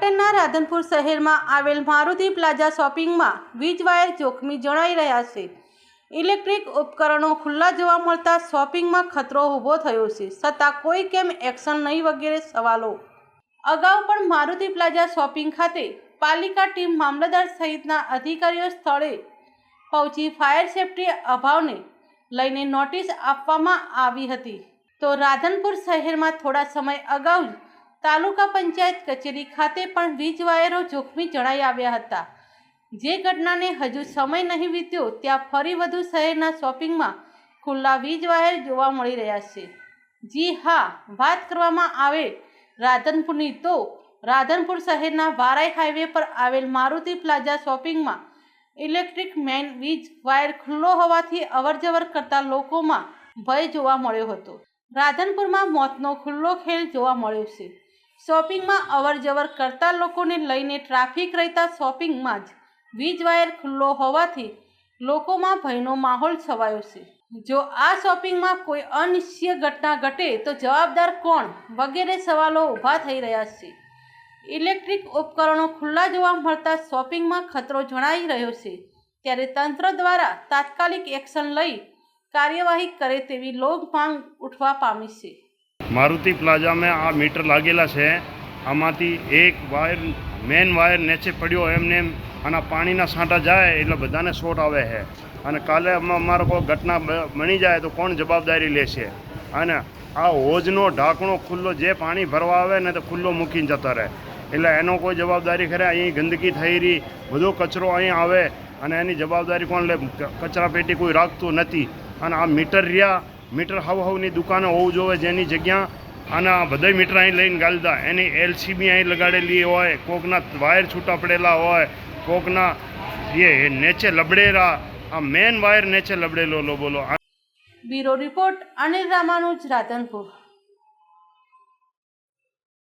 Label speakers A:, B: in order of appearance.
A: શહેરના રાધનપુર શહેરમાં આવેલ મારુતિ પ્લાઝા શોપિંગમાં વીજ વાયર જોખમી જણાઈ રહ્યા છે. ઇલેક્ટ્રિક ઉપકરણો ખુલ્લા જોવા મળતા શોપિંગમાં ખતરો ઊભો થયો છે, છતાં કોઈ કેમ એક્શન નહીં વગેરે સવાલો. અગાઉ પણ મારુતિ પ્લાઝા શોપિંગ ખાતે પાલિકા ટીમ મામલતદાર સહિતના અધિકારીઓ સ્થળે પહોંચી ફાયર સેફટી અભાવને લઈને નોટિસ આપવામાં આવી હતી. તો રાધનપુર શહેરમાં થોડા સમય અગાઉ જ તાલુકા પંચાયત કચેરી ખાતે પણ વીજ વાયરો જોખમી જણાઈ આવ્યા હતા. જે ઘટનાને હજુ સમય નહીં વીત્યો, ત્યાં ફરી વધુ શહેરના શોપિંગમાં ખુલ્લા વીજ વાયર જોવા મળી રહ્યા છે. જી હા, વાત કરવામાં આવે રાધનપુરની તો રાધનપુર શહેરના વારાઈ હાઈવે પર આવેલ મારુતિ પ્લાઝા શોપિંગમાં ઇલેક્ટ્રિક મેન વીજ વાયર ખુલ્લો હોવાથી અવરજવર કરતા લોકોમાં ભય જોવા મળ્યો હતો. રાધનપુરમાં મોતનો ખુલ્લો ખેલ જોવા મળ્યો છે. શોપિંગમાં અવરજવર કરતા લોકોને લઈને ટ્રાફિક રહેતા શોપિંગમાં જ વીજ વાયર ખુલ્લો હોવાથી લોકોમાં ભયનો માહોલ છવાયો છે. જો આ શોપિંગમાં કોઈ અનિશ્ચય ઘટના ઘટે તો જવાબદાર કોણ વગેરે સવાલો ઊભા થઈ રહ્યા છે. ઇલેક્ટ્રિક ઉપકરણો ખુલ્લા જોવા મળતા શોપિંગમાં ખતરો જણાઈ રહ્યો છે. ત્યારે તંત્ર દ્વારા તાત્કાલિક એક્શન લઈ કાર્યવાહી કરે તેવી લોક માંગ ઉઠવા પામી છે.
B: મારુતિ પ્લાઝામાં આ મીટર લાગેલા છે. આમાંથી એક વાયર, મેન વાયર નીચે પડ્યો એમને એમ, અને પાણીના છાંટા જાય એટલે બધાને શોટ આવે છે. અને કાલે અમે અમારો કોઈ ઘટના બની જાય તો કોણ જવાબદારી લેશે? અને આ હોજનો ઢાંકણો ખુલ્લો જે પાણી ભરવા આવે ને તો ખુલ્લો મૂકીને જતા રહે. એટલે એનો કોઈ જવાબદારી ખરે, અહીં ગંદકી થઈ રહી, બધો કચરો અહીં આવે, અને એની જવાબદારી કોણ લે? કચરા પેટી કોઈ રાખતું નથી. અને આ મીટર રહ્યા મીટર હવ હવની દુકાનો હોવું જોઈએ જેની જગ્યા આના બધા મીટર અહીં લઈને ગાલતા. એની એલસીબી અહીં લગાડેલી હોય, કોકના વાયર છૂટા પડેલા હોય, કોકના એ નેચે લબડેલા આ મેન વાયર નેચે લબડેલો બોલો.
A: Bureau report Anil Ramanuj, Radhanpur.